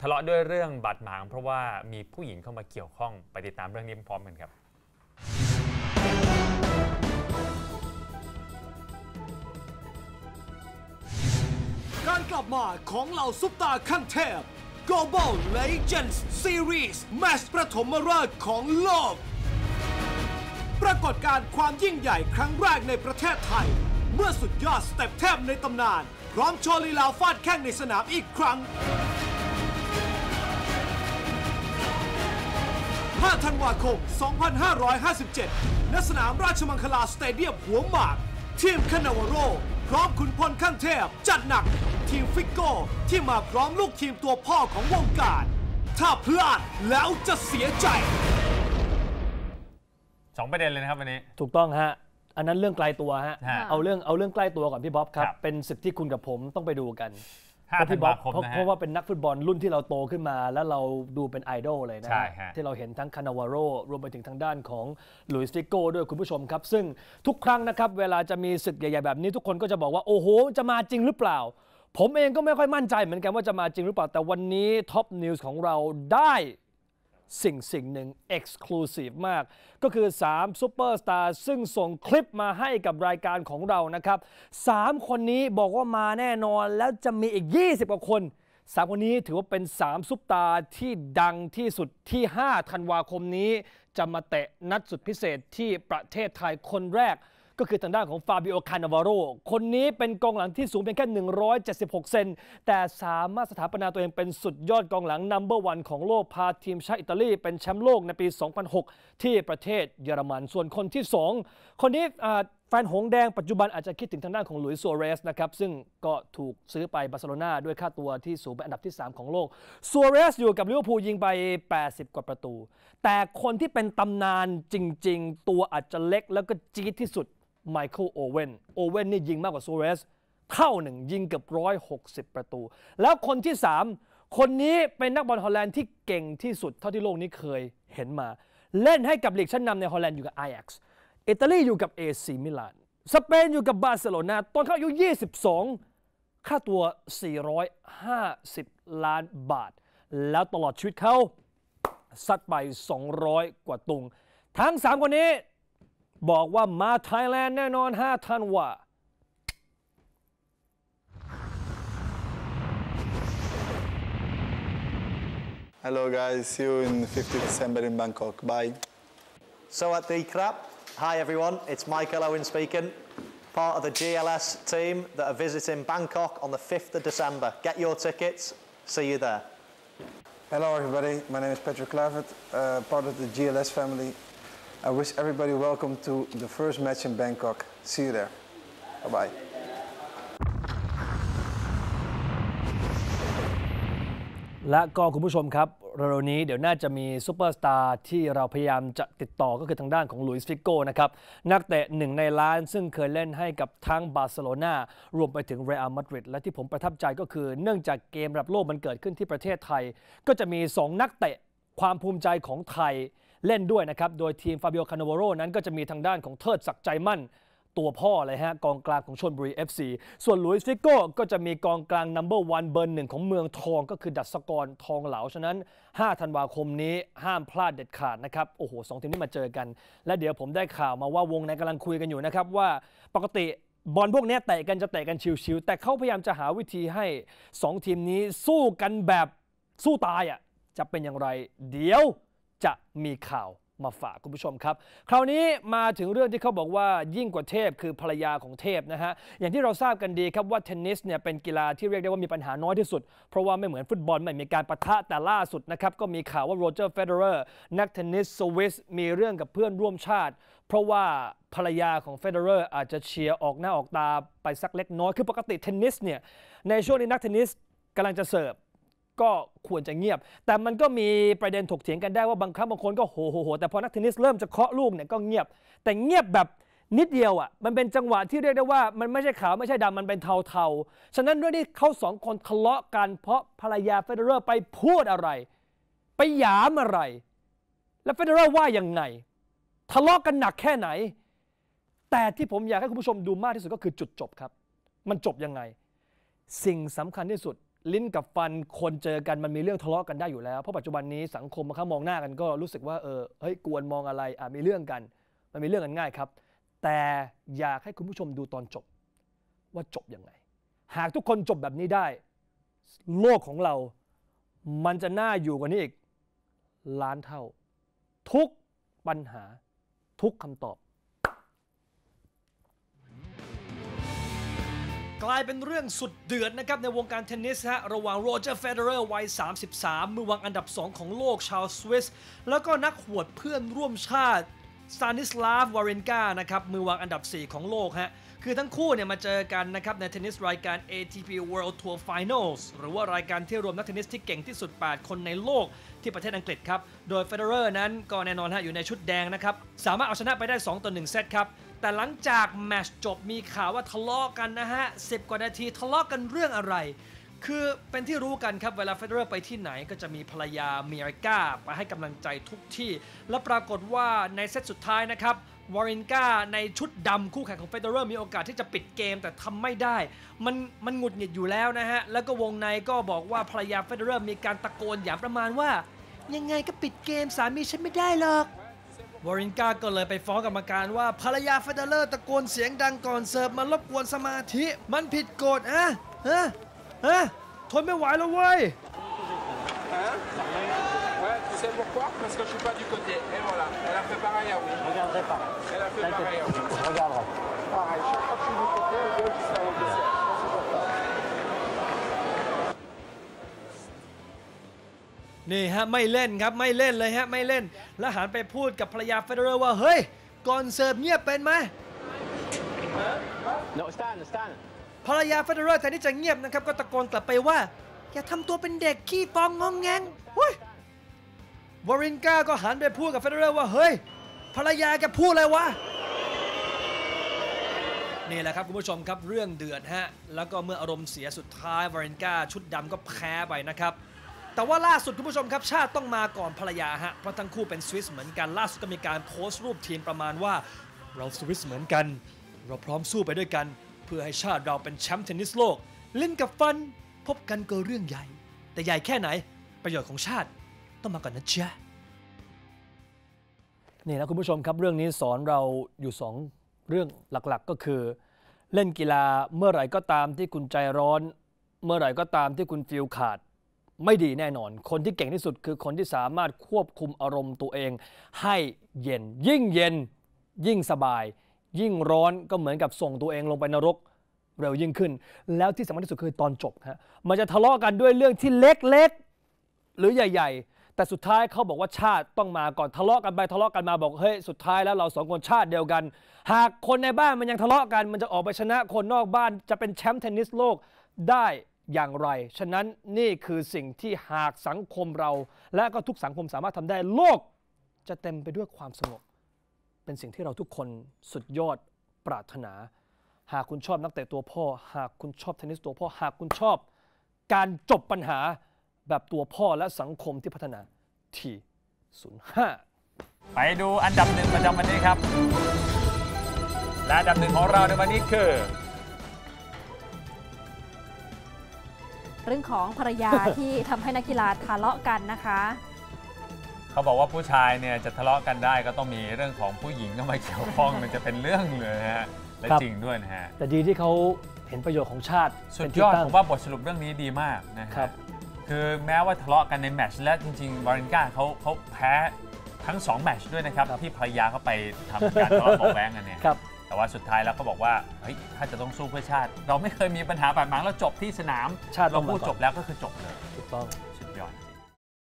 ทะเลาะด้วยเรื่องบาดหมาง เพราะว่ามีผู้หญิงเข้ามาเกี่ยวข้องไปติดตามเรื่องนี้พร้อมกันครับ การกลับมาของเหล่าซุปตาขั้นเทพ Global Legends Series แมตช์ประถมฤกษ์ของโลก ปรากฏการณ์ความยิ่งใหญ่ครั้งแรกในประเทศไทย เมื่อสุดยอดสเต็ปเทพในตำนาน พร้อมโชว์ลีลาฟาดแข้งในสนามอีกครั้ง 5 ธันวาคม 2557 ณ สนามราชมังคลาสเตเดียมหัวหมาก ทีมคานาวาโร พร้อมขุนพลขั้นเทพ จัดหนัก ทีมฟิกโก้ ที่มาพร้อมลูกทีมตัวพ่อของวงการ ถ้าพลาดแล้วจะเสียใจ สองประเด็นเลยนะครับวันนี้ ถูกต้องฮะ อันนั้นเรื่องไกลตัวฮะ ฮะเอาเรื่องเอาเรื่องใกล้ตัวก่อนพี่บ๊อบครับ ครับ เป็นศึกที่คุณกับผมต้องไปดูกัน 5ธันพี่บ๊อวาบคมเพราะนะฮะเพราะว่าเป็นนักฟุตบอลรุ่นที่เราโตขึ้นมา แล้วเราดูเป็นไอดอลเลยนะ ใช่ฮะ ที่เราเห็นทั้งคานาวาโรรวมไปถึงทางด้านของหลุยส์ฟิโก้ด้วยคุณผู้ชมครับ ซึ่งทุกครั้งนะครับ เวลาจะมีศึกใหญ่ๆแบบนี้ทุกคนก็จะบอกว่า โอ้โห จะมาจริงหรือเปล่า ผมเองก็ไม่ค่อยมั่นใจเหมือนกันว่าจะมาจริงหรือเปล่าแต่วันนี้ท็อปนิวส์ของเราได้ สิ่งสิ่งหนึ่ง Exclusive มาก ก็คือ3ซูเปอร์สตาร์ซึ่งส่งคลิปมาให้กับรายการของเรานะครับ 3 คนนี้บอกว่ามาแน่นอนแล้วจะมีอีก 20 กว่าคน3คนนี้ถือว่าเป็น 3 ซุปตาร์ที่ดังที่สุดที่ 5 ธันวาคมนี้ จะมาเตะนัดสุดพิเศษที่ประเทศไทยคนแรก ก็คือทางด้านของฟาบิโอคานาวาโรคนนี้เป็นกองหลังที่สูงเพียงแค่ 176 เซน แต่สามารถสถาปนาตัวเองเป็นสุดยอดกองหลังนัมเบอร์วันของโลกพาทีมชาติอิตาลี เป็นแชมป์โลกในปี 2006 ที่ประเทศเยอรมัน ส่วนคนที่ 2 คนนี้แฟนหงแดงปัจจุบันอาจจะคิดถึงทางด้านของหลุยส์ซัวเรสนะครับ ซึ่งก็ถูกซื้อไปบาร์เซโลนาด้วยค่าตัวที่สูงเป็นอันดับที่ 3 ของโลกซัวเรสอยู่กับลิเวอร์พูลยิงไป 80 กว่าประตู แต่คนที่เป็นตำนานจริง ๆ ตัวอาจจะเล็กแล้วก็จี๊ดที่สุด ไมเคิลโอเวนโอเว่นนี่ยิงมากกว่าซูเรสเท่าหนึ่งยิงเกือบร้อยหกสิบประตู แล้วคนที่3คนนี้เป็นนักบอลฮอลแลนด์ที่เก่งที่สุดเท่าที่โลกนี้เคยเห็นมา เล่นให้กับลีกชั้นนำในฮอลแลนด์อยู่กับ Ajax อิตาลีอยู่กับเอซีมิลาน สเปนอยู่กับบาร์เซโลนาตอนเขาอายุ 22 ค่าตัว 450 ล้านบาท แล้วตลอดชีวิตเขาซัดไป 200 กว่าตุง ทั้ง 3 คนนี้ บอกว่ามาไทยแลนด์แน่นอน 5 ธันวา Hello guys, see you in 50 December in Bangkok. Bye. Sawat Krap. Hi everyone, it's Michael Owen speaking, part of the GLS team that are visiting Bangkok on the 5th of December. Get your tickets, see you there. Hello everybody, my name is Patrick Klavert, uh, part of the GLS family. I wish everybody welcome to the first match in Bangkok. See you there. Bye bye. และก็คุณผู้ชมครับเร็วนี้เดี๋ยวน่าจะมีซูเปอร์สตาร์ที่เราพยายามจะติดต่อก็คือทางด้านของลุยส์ฟิโก้นะครับ นักเตะหนึ่งในล้านซึ่งเคยเล่นให้กับทั้งบาร์เซโลนารวมไปถึงเรอัลมาดริดและที่ผมประทับใจก็คือ เนื่องจากเกมระดับโลกมันเกิดขึ้นที่ประเทศไทย ก็จะมี 2 นักเตะความภูมิใจของไทย เล่นด้วยนะครับ โดยทีมฟาบิโอคานาวโรนั้นก็จะมีทางด้านของเทิดศักดิ์ใจมั่น ตัวพ่อเลยฮะ กองกลางของชนบุรี FC ส่วนลุยส์ฟิโก้ก็จะมีกองกลางนัมเบอร์วันเบอร์หนึ่งของเมืองทองก็คือดัชกรทองเหลา ฉะนั้น 5 ธันวาคมนี้ห้ามพลาดเด็ดขาดนะครับ โอ้โหสองทีมนี้มาเจอกัน และเดี๋ยวผมได้ข่าวมาว่าวงในกำลังคุยกันอยู่นะครับว่าปกติบอลพวกนี้เตะกันจะเตะกันชิวๆแต่เขาพยายามจะหาวิธีให้ 2 ทีมนี้สู้กันแบบสู้ตายอะจะเป็นอย่างไร เดี๋ยว จะมีข่าวมาฝากคุณผู้ชมครับ คราวนี้มาถึงเรื่องที่เขาบอกว่ายิ่งกว่าเทพคือภรรยาของเทพนะฮะ อย่างที่เราทราบกันดีครับว่าเทนนิสเนี่ยเป็นกีฬาที่เรียกได้ว่ามีปัญหาน้อยที่สุด เพราะว่าไม่เหมือนฟุตบอลไม่มีการประทะแต่ล่าสุดนะครับ ก็มีข่าวว่าโรเจอร์เฟเดอร์นักเทนนิสสวิสมีเรื่องกับเพื่อนร่วมชาติ เพราะว่าภรรยาของเฟเดอร์อาจจะเชียร์ออกหน้าออกตาไปสักเล็กน้อยคือปกติเทนนิสเนี่ยในช่วงนี้นักเทนนิสกำลังจะเสิร์ฟ ก็ควรจะเงียบ แต่มันก็มีประเด็นถกเถียงกันได้ว่าบางครั้งบางคนก็โหโหโหแต่พอนักเทนนิสเริ่มจะเคาะลูกเนี่ยก็เงียบ แต่เงียบแบบนิดเดียวอะมันเป็นจังหวะที่เรียกได้ว่า มันไม่ใช่ขาวไม่ใช่ดำมันเป็นเทาๆ ฉะนั้นเรื่องที่เขาสองคนทะเลาะกัน เพราะภรรยาเฟเดอร์ไปพูดอะไร ไปหยามอะไร แล้วเฟเดอร์ว่ายังไง ทะเลาะกันหนักแค่ไหน แต่ที่ผมอยากให้คุณผู้ชมดูมากที่สุดก็คือจุดจบครับ มันจบยังไง สิ่งสำคัญที่สุด ลิ้นกับฟันคนเจอกันมันมีเรื่องทะเลาะกันได้อยู่แล้ว เพราะปัจจุบันนี้สังคมบางครั้งมองหน้ากันก็รู้สึกว่าเออเฮ้ยกวนมองอะไรอะมีเรื่องกัน มันมีเรื่องกันง่ายครับ แต่อยากให้คุณผู้ชมดูตอนจบ ว่าจบยังไง หากทุกคนจบแบบนี้ได้ โลกของเรา มันจะน่าอยู่กว่านี้อีกล้านเท่า ทุกปัญหาทุกคำตอบ กลายเป็นเรื่องสุดเดือดนะครับในวงการเทนนิสฮะระหว่างโรเจอร์เฟเดอร์วัย 33 มือวางอันดับ 2 ของโลกชาวสวิส แล้วก็นักหวดเพื่อนร่วมชาติซานิสลาฟวาเรนกานะครับมือวางอันดับ 4 ของโลกฮะคือทั้งคู่เนี่ยมาเจอกันนะครับในเทนนิสรายการ ATP World Tour Finals หรือว่ารายการที่รวมนักเทนนิสที่เก่งที่สุด 8 คนในโลกที่ประเทศอังกฤษครับ โดยเฟเดอร์นั้นก็แน่นอนฮะอยู่ในชุดแดงนะครับ สามารถเอาชนะไปได้ 2 ต่อ 1 เซตครับ แต่หลังจากแมชจบมีข่าวว่าทะเลาะกันนะฮะ10กว่านาทีทะเลาะกันเรื่องอะไร คือเป็นที่รู้กันครับเวลาเฟเดอร์ไปที่ไหนก็จะมีภรรยาเมียริก้าไปให้กำลังใจทุกที่ และปรากฏว่าในเซตสุดท้ายนะครับวอรินกาในชุดดำคู่แข่งของเฟเดอร์มีโอกาสที่จะปิดเกมแต่ทำไม่ได้ มันมันหงุดหงิดอยู่แล้วนะฮะ แล้วก็วงในก็บอกว่าภรรยาเฟเดอร์มีการตะโกนอย่างประมาณว่า ยังไงก็ปิดเกมสามีฉันไม่ได้หรอก วอรินกาก็เลยไปฟ้องกรรมการว่าภรรยาเฟเดอร์ตะโกนเสียงดังก่อนเสิร์ฟมันรบกวนสมาธิ มันผิดกฎอะฮะฮะทนไม่ไหวแล้วเว้ย Ouais, tu sais pourquoi Parce que je suis pas du côté. Et voilà, elle a fait pareil à vous. Je regarderai pas. Elle a fait pareil à vous. Je regarderai. Pareil, chaque fois que je suis du côté, le นี่ฮะไม่เล่นครับไม่เล่นเลยฮะไม่เล่น แล้วหันไปพูดกับภรรยาเฟเดอร์ว่าเฮ้ยก่อนเสิร์ฟเงียบเป็นไหม No, stand, stand. ภรรยาเฟเดอร์แทนที่จะเงียบนะครับก็ตะโกนกลับไปว่า อย่าทำตัวเป็นเด็กขี้ฟองงองแงงเฮ้ยวอรินกาก็หันไปพูดกับเฟเดอร์ว่าเฮ้ยภรรยาแกพูดอะไรวะนี่แหละครับคุณผู้ชมครับเรื่องเดือดฮะแล้วก็เมื่ออารมณ์เสียสุดท้ายวารินกาชุดดำก็แพ้ไปนะครับ แต่ว่าล่าสุดคุณผู้ชมครับ ชาติต้องมาก่อนภรรยาฮะเพราะทั้งคู่เป็นสวิสเหมือนกันล่าสุดก็มีการโพสต์รูปทีมประมาณว่า เราสวิสเหมือนกัน เราพร้อมสู้ไปด้วยกัน เพื่อให้ชาติเราเป็นแชมป์เทนนิสโลก เล่นกับฟัน พบกันก็เรื่องใหญ่ แต่ใหญ่แค่ไหน ประโยชน์ของชาติต้องมาก่อนนะจ๊ะนี่นะคุณผู้ชมครับเรื่องนี้สอนเราอยู่ 2 เรื่องหลักๆก็คือ เล่นกีฬาเมื่อไหร่ก็ตามที่คุณใจร้อน เมื่อไหร่ก็ตามที่คุณฟีลขาด ไม่ดีแน่นอน คนที่เก่งที่สุดคือคนที่สามารถควบคุมอารมณ์ตัวเอง ให้เย็น ยิ่งเย็น ยิ่งสบาย ยิ่งร้อนก็เหมือนกับส่งตัวเองลงไปนรกเร็วยิ่งขึ้น แล้วที่สำคัญที่สุดคือตอนจบฮะมันจะทะเลาะกันด้วยเรื่องที่เล็กๆ หรือใหญ่ ๆ แต่สุดท้ายเขาบอกว่าชาติต้องมาก่อนทะเลาะกันไปทะเลาะกันมาบอกเฮ้ยสุดท้ายแล้วเราสองคนชาติเดียวกัน หากคนในบ้านมันยังทะเลาะกัน มันจะออกไปชนะคนนอกบ้านจะเป็นแชมป์เทนนิสโลกได้ อย่างไร ฉะนั้นนี่คือสิ่งที่หากสังคมเรา และก็ทุกสังคมสามารถทำได้โลกจะเต็มไปด้วยความสงบ เป็นสิ่งที่เราทุกคนสุดยอดปรารถนา หากคุณชอบนักเตะตัวพ่อ หากคุณชอบเทนนิสตัวพ่อ หากคุณชอบการจบปัญหาแบบตัวพ่อและสังคมที่พัฒนาที05 ไปดูอันดับหนึ่งประจำวันนี้ครับ และอันดับหนึ่งของเราในวันนี้คือ เรื่องของภรรยาที่ทำให้นักกีฬาทะเลาะกันนะคะ เขาบอกว่าผู้ชายเนี่ยจะทะเลาะกันได้ก็ต้องมีเรื่องของผู้หญิงเข้ามาเกี่ยวข้องมันจะเป็นเรื่องเลยฮะและครับจริงด้วยนะฮะแต่ดีที่เขาเห็นประโยชน์ของชาติสุเป็ดนยที่อดตั้งผมว่าบทสรุปเรื่องนี้ดีมากนะฮะครับคือแม้ว่าทะเลาะกันในแมตช์และจริงๆวารินกาเขาเขาแพ้ทั้ง 2 แมตช์ด้วยนะครับ ที่ภรรยาเขาไปทำการทะเลาะเบาะแว้งกันเนี่ยครับ แต่ว่าสุดท้ายแล้วเขาบอกว่าเฮ้ยถ้าจะต้องสู้เพื่อชาติ เราไม่เคยมีปัญหาแบบนั้นแล้วจบที่สนามชาติต้เราองมาพูดก่อนจบแล้วก็คือจบเลยถูกต้องสุดยอด